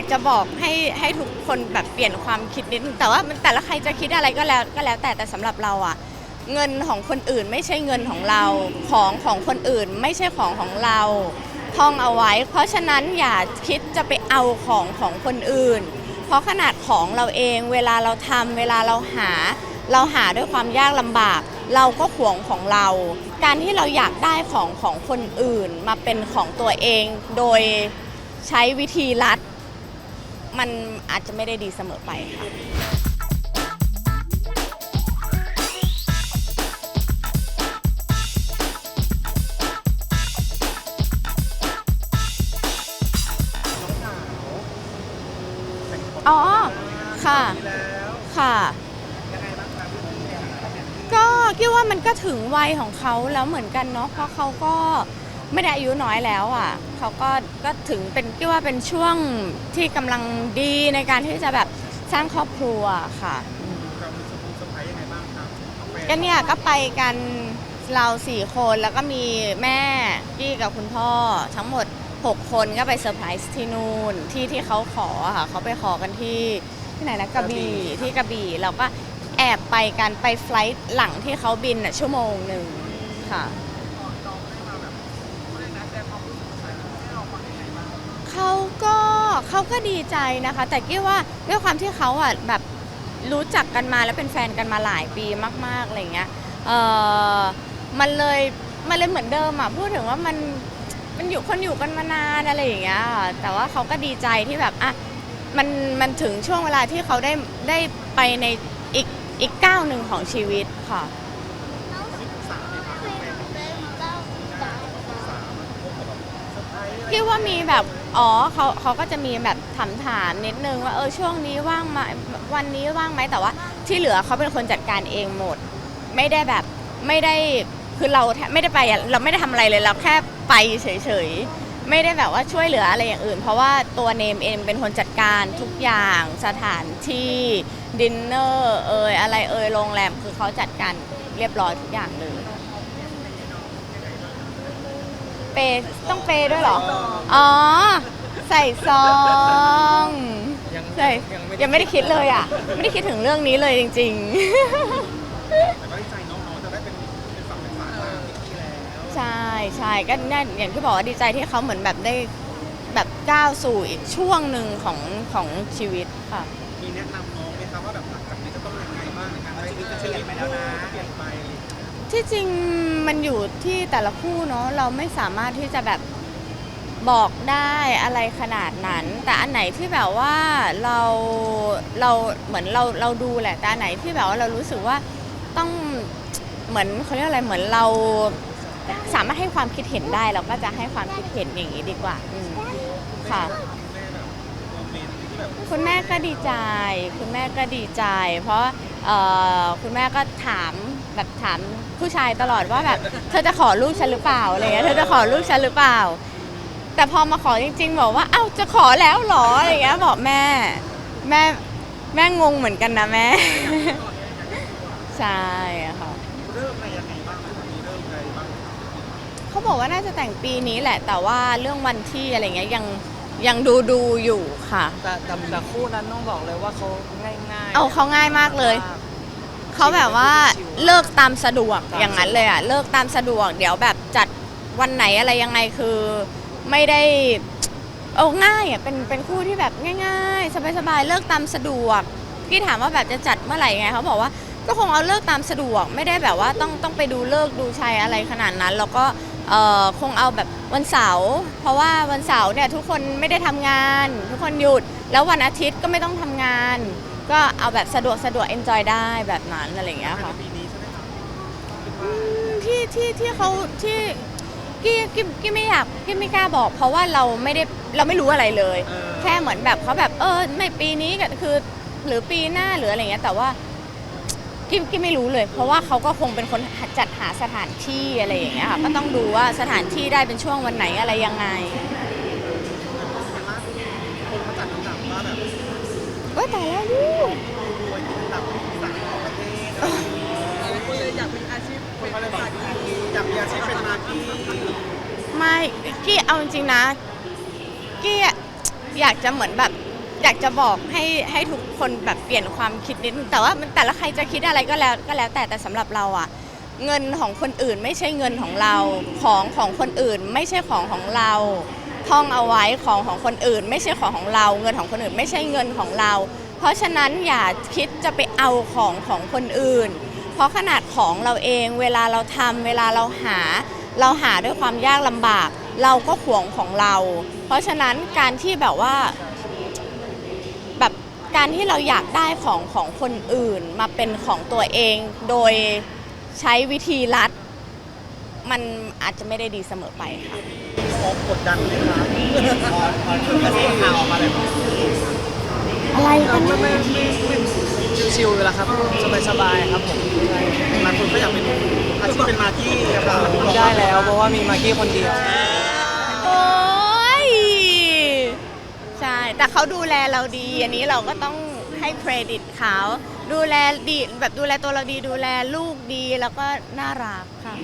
ากจะบอกให้ให้ทุกคนแบบเปลี่ยนความคิดนิดนึงแต่ว่ามันแต่ละใครจะคิดอะไรก็แล้วก็แล้วแต่แต่สำหรับเราอะเงินของคนอื่นไม่ใช่เงินของเราของของคนอื่นไม่ใช่ของของเราท่องเอาไว้ เพราะฉะนั้นอย่าคิดจะไปเอาของของคนอื่น เพราะขนาดของเราเองเวลาเราทำเวลาเราหา เราหาด้วยความยากลำบาก เราก็หวงของเรา การที่เราอยากได้ของของคนอื่นมาเป็นของตัวเองโดยใช้วิธีลัด มันอาจจะไม่ได้ดีเสมอไปค่ะอ๋อ ค่ะ ค่ะ ก็คิดว่ามันก็ถึงวัยของเขาแล้วเหมือนกันเนาะ เพราะเขาก็ ไม่ได้อายุน้อยแล้วอะเขาก็ก็ถึงเป็นคิดว่าเป็นช่วงที่กำลังดีในการที่จะแบบสร้างครอบครัวค่ะ เรามีสมุนสไพรยังไงบ้างครับแฟนก็เนี่ยก็ไปกันเราสี่คนแล้วก็มีแม่กี้กับคุณพ่อทั้งหมด 6 คนก็ไปเซอร์ไพรส์ที่นู่นที่ที่เขาขออะค่ะเขาไปขอกันที่ที่ไหนนะกระบี่ที่กระบี่เราก็แอบไปกันไปไฟลท์หลังที่เขาบินอะชั่วโมงหนึ่งค่ะเขาก็ เขาก็ดีใจนะคะ แต่กี้ว่าด้วยความที่เขาอะแบบรู้จักกันมาแล้วเป็นแฟนกันมาหลายปีมากๆอะไรเงี้ยเออมันเลยมันเลยเหมือนเดิมอะพูดถึงว่ามันมันอยู่คนอยู่กันมานานอะไรอย่างเงี้ยแต่ว่าเขาก็ดีใจที่แบบอะมันมันถึงช่วงเวลาที่เขาได้ได้ไปในอีกอีกก้าวหนึ่งของชีวิตค่ะ พี่ว่ามีแบบอ๋อเขาเขาก็จะมีแบบถามถามนิดนึงว่าเออช่วงนี้ว่างไหมวันนี้ว่างไหมแต่ว่าที่เหลือเขาเป็นคนจัดการเองหมด ไม่ได้แบบไม่ได้คือเราไม่ได้ไปเราไม่ได้ทำอะไรเลยเราแค่ไปเฉยๆไม่ได้แบบว่าช่วยเหลืออะไรอย่างอื่น เพราะว่าตัวเนมเองเป็นคนจัดการทุกอย่างสถานที่ดินเนอร์เอยอะไรเอยโรงแรมคือเขาจัดการเรียบร้อยทุกอย่างเลย เปย์ต้องเปย์ด้วยเหรอ อ๋อ ใส่ซอง ยังใช่ยังไม่ได้คิดเลยอะ ไม่ได้คิดถึงเรื่องนี้เลยจริง แต่ก็ดีใจน้องๆจะได้เป็นเป็นฝั่งเป็นฝาตามที่แล้ว ๆ ใช่ใช่ก็เนี่ยอย่างที่บอกว่าดีใจที่เขาเหมือนแบบได้แบบก้าวสู่อีกช่วงหนึ่งของของชีวิตค่ะ มีแนะนำน้องไหมครับว่าแบบหลังจากนี้จะต้องยังไงบ้างในการใช้ชีวิตจะเปลี่ยนไปแล้วนะเปลี่ยนไป ที่จริงมันอยู่ที่แต่ละคู่เนาะเราไม่สามารถที่จะแบบบอกได้อะไรขนาดนั้น แต่อันไหนที่แบบว่าเราเราเหมือนเราเราดูแหละแต่อันไหนที่แบบว่าเรารู้สึกว่าต้องเหมือนเขาเรียกอะไรเหมือนเราสามารถให้ความคิดเห็นได้เราก็จะให้ความคิดเห็นอย่างนี้ดีกว่าอืมค่ะ คุณแม่ก็ดีใจ คุณแม่ก็ดีใจ เพราะ คุณแม่ก็ถามแบบถามผู้ชายตลอดว่าแบบเธอจะขอลูกฉันหรือเปล่าอะไรเงี้ยเธอจะขอลูกฉันหรือเปล่า แต่พอมาขอจริง ๆ บอกว่าเอ้าจะขอแล้วหรออะไรเงี้ยบอกแม่แม่แม่งงเหมือนกันนะแม่ใช่ค่ะเริ่มอะไรยังไงบ้างเริ่มอะไรบ้างเขาบอกว่าน่าจะแต่งปีนี้แหละแต่ว่าเรื่องวันที่อะไรเงี้ยยัง ยังดูดูอยู่ค่ะ แต่แต่แต่คู่นั้นต้องบอกเลยว่าเขาง่ายๆเอาเขาง่ายมากเลยเขาแบบว่าเลิกตามสะดวกอย่างนั้นเลยอะเลิกตามสะดวก เดี๋ยวแบบจัดวันไหนอะไรยังไงคือไม่ได้เอาง่ายอะเป็นเป็นคู่ที่แบบง่ายๆ สบายๆเลิกตามสะดวกพี่ถามว่าแบบจะจัดเมื่อไหร่ไงเขาบอกว่าก็คงเอาเลิกตามสะดวก ไม่ได้แบบว่าต้องต้องไปดูเลิกดูชัยอะไรขนาดนั้น แล้วก็ เอ่อคงเอาแบบวันเสาร์เพราะว่าวันเสาร์เนี่ยทุกคนไม่ได้ทำงาน ทุกคนหยุด แล้ววันอาทิตย์ก็ไม่ต้องทำงาน ก็เอาแบบสะดวกสะดวก enjoy ได้แบบนั้นอะไรอย่างเงี้ยค่ะ ปีนี้ใช่ไหมครับอืมที่ที่ที่เขาที่กี้กี้กี้ไม่อยากกี้ไม่กล้าบอก เพราะว่าเราไม่ได้เราไม่รู้อะไรเลย เออแค่เหมือนแบบเขาแบบเออไม่ปีนี้ก็คือหรือปีหน้าหรืออะไรเงี้ยแต่ว่า กี้กี้ไม่รู้เลย เพราะว่าเขาก็คงเป็นคนจัดหาสถานที่อะไรอย่างเงี้ยค่ะก็ต้องดูว่าสถานที่ได้เป็นช่วงวันไหนอะไรยังไงแต่ล่าสุดคนเขาจัดอันดับว่าแบบเอ้ยแต่แล้วลูกรวยที่อันดับสามของประเทศอะไรอย่างเงี้ยคนเลยอยากเป็นอาชีพคนเขาเลยบอกอยากมีอาชีพเป็นมาร์กี้ไม่กี้เอาจริงๆนะกี้อะอยากจะเหมือนแบบ อยากจะบอกให้ให้ทุกคนแบบเปลี่ยนความคิดนิดนึงแต่ว่ามันแต่ละใครจะคิดอะไรก็แล้วก็แล้วแต่แต่สำหรับเราอะเงินของคนอื่นไม่ใช่เงินของเราของของคนอื่น ไม่ใช่ของของเราท่องเอาไว้ของของคนอื่น ไม่ใช่ของของเรา เงินของคนอื่น ไม่ใช่เงินของเรา เพราะฉะนั้นอย่าคิดจะไปเอาของของคนอื่น เพราะขนาดของเราเองเวลาเราทำเวลาเราหา เราหาด้วยความยากลำบาก เราก็หวงของเรา เพราะฉะนั้นการที่แบบว่า การที่เราอยากได้ของของคนอื่นมาเป็นของตัวเอง โดยใช้วิธีลัด มันอาจจะไม่ได้ดีเสมอไปค่ะออกกดดันไหมครับพอพอกระแสข่าวออกมาแบบนี้อะไรกันไม่ไม่ไม่ไม่ชิวๆอยู่แล้วครับสบายๆครับผมใช่บางคนก็อยากเป็นอาชีพเป็นมากกี้อะค่ะได้แล้วเพราะว่ามีมากกี้คนเดียว ใช่ แต่เขาดูแลเราดี อันนี้เราก็ต้องให้เครดิตเขาดูแลดีแบบดูแลตัวเราดีดูแลลูกดีแล้วก็น่ารักค่ะ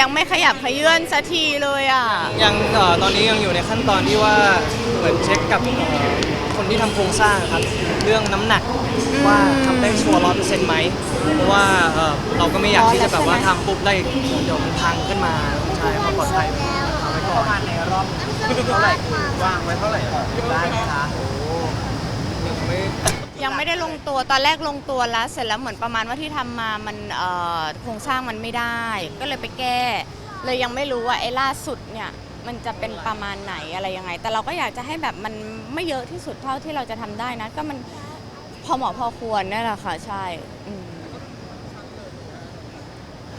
ยังไม่ขยับขยื่นสักทีเลยอะ ยังเอ่อตอนนี้ยังอยู่ในขั้นตอนที่ว่าเหมือนเช็คกับเอ่อ คนที่ทำโครงสร้างครับ เรื่องน้ำหนักว่าทำได้ชัวร์ร้อยเปอร์เซ็นต์ไหมเพราะว่าเอ่อเราก็ไม่อยากที่จะแบบว่าทำปุ๊บได้เดี๋ยวมันพังขึ้นมาใช่ความปลอดภัยเอาไว้ก่ปอนระมาณในรอบเท่าไหร่วางไว้เท่าไหร่ได้ไหมคะยังไม่ยังไม่ได้ลงตัวตอนแรกลงตัวแล้ว เสร็จแล้วเหมือนประมาณว่าที่ทำมามันเอ่อโครงสร้างมันไม่ได้ ก็เลยไปแก้ เลยยังไม่รู้ว่าไอ้ล่าสุดเนี่ยมันจะเป็นประมาณไหนอะไรยังไง แต่เราก็อยากจะให้แบบมัน ไม่เยอะที่สุดเท่าที่เราจะทำได้นะ ก็มันพอเหมาะพอควรนั่นแหละค่ะใช่อืม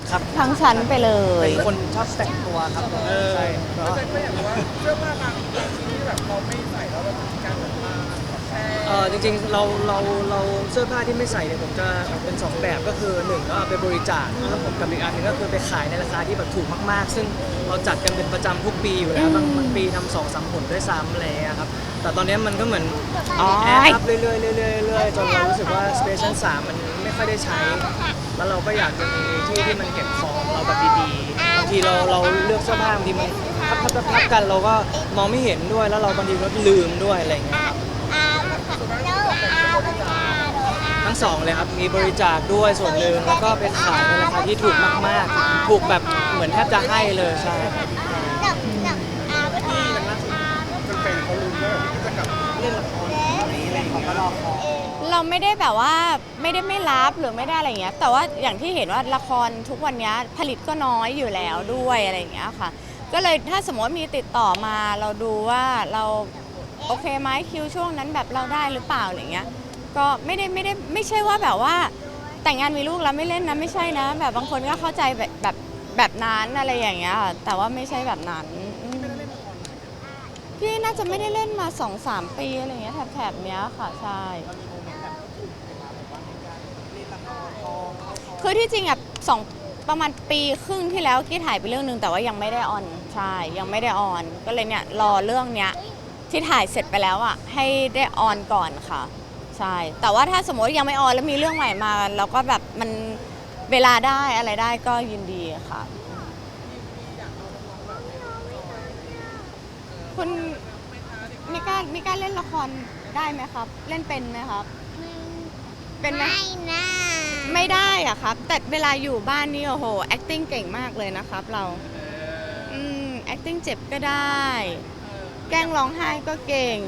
ครับทั้งชั้นไปเลย เป็นคนชอบแต่งตัวครับผมใช่ก็ก็อยากรู้ว่าเสื้อผ้าบางชิ้นที่แบบเราไม่ใส่แล้วเราจะมีการแบบมาแชร์เออจริงๆเราเราเราเสื้อผ้าที่ไม่ใส่เนี่ยผมจะเป็นสองแบบก็คือหนึ่งก็เอาไปบริจาคนะครับผมกับอีกอันหนึงก็คือไปขายในราคาที่แบบถูกมากๆ ซึ่งเราจัดกันเป็นประจำทุกปีอยู่แล้วบางบางปีทำสองสามผลด้วยซ้ำอะไรอย่างเลยครับ แต่ตอนนี้มันก็เหมือนอ๋อแอดอัพเรื่อยๆเรื่อยๆเรื่อยๆจนเรารู้สึกว่า Station 3 มันไม่ค่อยได้ใช้ แล้วเราก็อยากจะมีที่ที่มันเก็บของเราแบบดีๆบางทีเราเราเลือกเสื้อผ้าบางทีมันพับพับพับพับกันเราก็มองไม่เห็นด้วยแล้วเราบางทีก็ลืมด้วยอะไรอย่างเงี้ยครับทั้งสองเลยครับมีบริจาคด้วยส่วนหนึ่งแล้วก็ไปขายในราคาที่ถูกมากๆถูกแบบเหมือนแทบจะให้เลยใช่ครับ แฟนๆเขาลุ้นว่าแบบจะกลับเล่นละครนี้อะไรเขาก็รอคอย เรา ไม่ได้แบบว่าไม่ได้ไม่รับหรือไม่ได้อะไรเงี้ย แต่ว่าอย่างที่เห็นว่าละครทุกวันนี้ผลิตก็น้อยอยู่แล้วด้วยอะไรเงี้ยค่ะ ก็เลยถ้าสมมติมีติดต่อมาเราดูว่าเราโอเคไหมคิวช่วงนั้นแบบเราได้หรือเปล่าอะไรเงี้ย ก็ไม่ได้ไม่ได้ไม่ใช่ว่าแบบว่าแต่งงานมีลูกแล้วไม่เล่นนะไม่ใช่นะ แบบบางคนก็เข้าใจแบบแบบแบบนั้นอะไรอย่างเงี้ยค่ะแต่ว่าไม่ใช่แบบนั้นอืมพี่น่าจะไม่ได้เล่นมาสองสามปีอะไรเงี้ยแถบๆเนี้ยค่ะใช่ คือที่จริงอะสองประมาณปีครึ่งที่แล้วกี้ถ่ายไปเรื่องหนึงแต่ว่ายังไม่ได้ออนใช่ยังไม่ได้ออน ก็เลยเนี่ยรอเรื่องเนี้ยที่ถ่ายเสร็จไปแล้วอะให้ได้ออนก่อนค่ะ ใช่ แต่ว่าถ้าสมมติยังไม่ออนแล้วมีเรื่องใหม่มาแล้วก็แบบมันเวลาได้อะไรได้ก็ยินดีค่ะ คุณมิก้ามิก้าเล่นละครได้ไหมครับ เล่นเป็นไหมครับ เป็นไหม ไม่น่า ไม่ได้อะครับ แต่เวลาอยู่บ้านนี่โอ้โห acting เก่งมากเลยนะครับเราอืม acting เจ็บก็ได้ แกล้งร้องไห้ก็เก่ง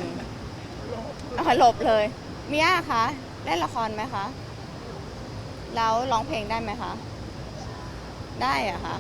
อะหลบเลยเมียคะเล่นละครไหมคะ แล้วร้องเพลงได้ไหมคะ ได้อะคะ